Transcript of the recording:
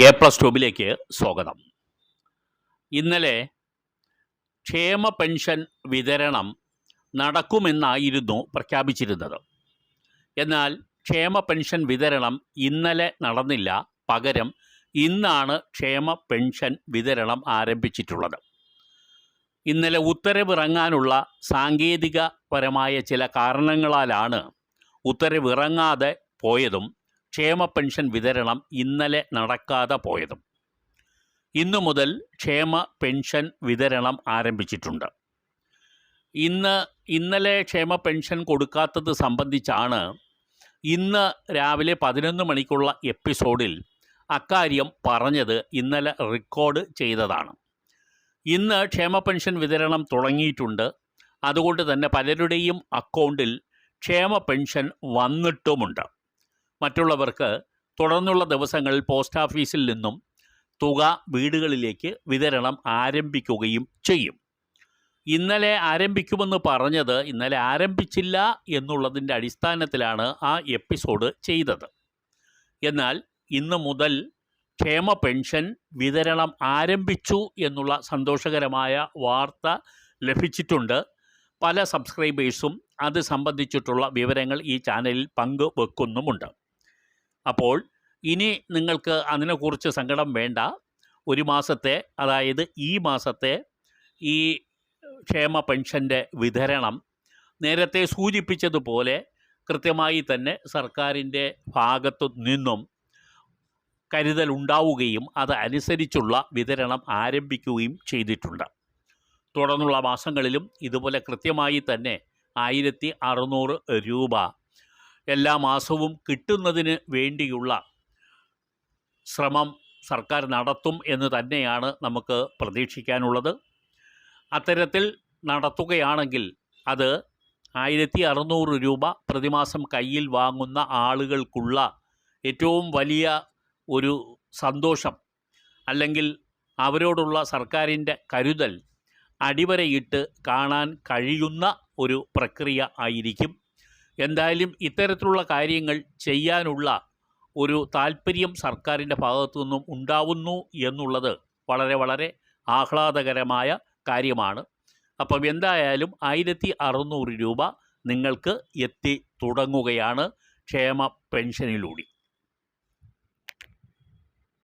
A plus ട്യൂബിലേക്ക് സ്വാഗതം. ഇന്നലെ ക്ഷേമ പെൻഷൻ വിതരണം നടക്കുമെന്നായിരുന്നു പ്രഖ്യാപിച്ചിരുന്നത്. എന്നാൽ ക്ഷേമ പെൻഷൻ വിതരണം ഇന്നലെ നടന്നില്ല. പകരം ഇന്നാണ് ക്ഷേമ പെൻഷൻ വിതരണം ആരംഭിച്ചിട്ടുള്ളത്. ഇന്നലെ ഉത്തരവിറങ്ങാനുള്ള സാങ്കേതികപരമായ ചില കാരണങ്ങളാലാണ് ഉത്തരവിറങ്ങാതെ പോയതും ക്ഷേമ പെൻഷൻ വിതരണം ഇന്നലെ നടക്കാതെ പോയതും. ഇന്നു മുതൽ ക്ഷേമ പെൻഷൻ വിതരണം ആരംഭിച്ചിട്ടുണ്ട്. ഇന്ന് ഇന്നലെ ക്ഷേമ പെൻഷൻ കൊടുക്കാത്തത് സംബന്ധിച്ചാണ് ഇന്ന് രാവിലെ പതിനൊന്ന് മണിക്കുള്ള എപ്പിസോഡിൽ അക്കാര്യം പറഞ്ഞത് ഇന്നലെ റെക്കോർഡ് ചെയ്തതാണ്. ഇന്ന് ക്ഷേമ പെൻഷൻ വിതരണം തുടങ്ങിയിട്ടുണ്ട്. അതുകൊണ്ട് തന്നെ പലരുടെയും അക്കൗണ്ടിൽ ക്ഷേമ പെൻഷൻ വന്നിട്ടുമുണ്ട്. മറ്റുള്ളവർക്ക് തുടർന്നുള്ള ദിവസങ്ങളിൽ പോസ്റ്റ് ഓഫീസിൽ നിന്നും തുക വീടുകളിലേക്ക് വിതരണം ആരംഭിക്കുകയും ചെയ്യും. ഇന്നലെ ആരംഭിക്കുമെന്ന് പറഞ്ഞത് ഇന്നലെ ആരംഭിച്ചില്ല എന്നുള്ളതിന്റെ അടിസ്ഥാനത്തിലാണ് ആ എപ്പിസോഡ് ചെയ്തത്. എന്നാൽ ഇന്ന് മുതൽ ക്ഷേമ പെൻഷൻ വിതരണം ആരംഭിച്ചു എന്നുള്ള സന്തോഷകരമായ വാർത്ത ലഭിച്ചിട്ടുണ്ട്. പല സബ്സ്ക്രൈബേഴ്സും അത് സംബന്ധിച്ചിട്ടുള്ള വിവരങ്ങൾ ഈ ചാനലിൽ പങ്കുവെക്കുന്നുമുണ്ട്. അപ്പോൾ ഇനി നിങ്ങൾക്ക് അതിനെക്കുറിച്ച് സങ്കടം വേണ്ട. ഒരു മാസത്തെ അതായത് ഈ മാസത്തെ ഈ ക്ഷേമ പെൻഷന്റെ വിതരണം നേരത്തെ സൂചിപ്പിച്ചതുപോലെ കൃത്യമായി തന്നെ സർക്കാരിന്റെ ഭാഗത്തു നിന്നും കരുതലുണ്ടാവുകയും അത് അനുസരിച്ചുള്ള വിതരണം ആരംഭിക്കുകയും ചെയ്തിട്ടുണ്ട്. തുടർന്നുള്ള മാസങ്ങളിലും ഇതുപോലെ കൃത്യമായി തന്നെ ആയിരത്തി രൂപ എല്ലാ മാസവും കിട്ടുന്നതിന് വേണ്ടിയുള്ള ശ്രമം സർക്കാർ നടത്തും എന്ന് തന്നെയാണ് നമുക്ക് പ്രതീക്ഷിക്കാനുള്ളത്. അത്തരത്തിൽ നടത്തുകയാണെങ്കിൽ അത് ആയിരത്തി അറുന്നൂറ് രൂപ പ്രതിമാസം കയ്യിൽ വാങ്ങുന്ന ആളുകൾക്കുള്ള ഏറ്റവും വലിയ ഒരു സന്തോഷം അല്ലെങ്കിൽ അവരോടുള്ള സർക്കാരിന്റെ കരുതൽ അടിവരയിട്ട് കാണാൻ കഴിയുന്ന ഒരു പ്രക്രിയ ആയിരിക്കും. എന്തായാലും ഇത്തരത്തിലുള്ള കാര്യങ്ങൾ ചെയ്യാനുള്ള ഒരു താല്പര്യം സർക്കാരിന്റെ ഭാഗത്തു നിന്നും ഉണ്ടാവുന്നു എന്നുള്ളത് വളരെ വളരെ ആഹ്ലാദകരമായ കാര്യമാണ്. അപ്പം എന്തായാലും ആയിരത്തി അറുന്നൂറ് രൂപ നിങ്ങൾക്ക് എത്തി തുടങ്ങുകയാണ് ക്ഷേമ പെൻഷനിലൂടെ.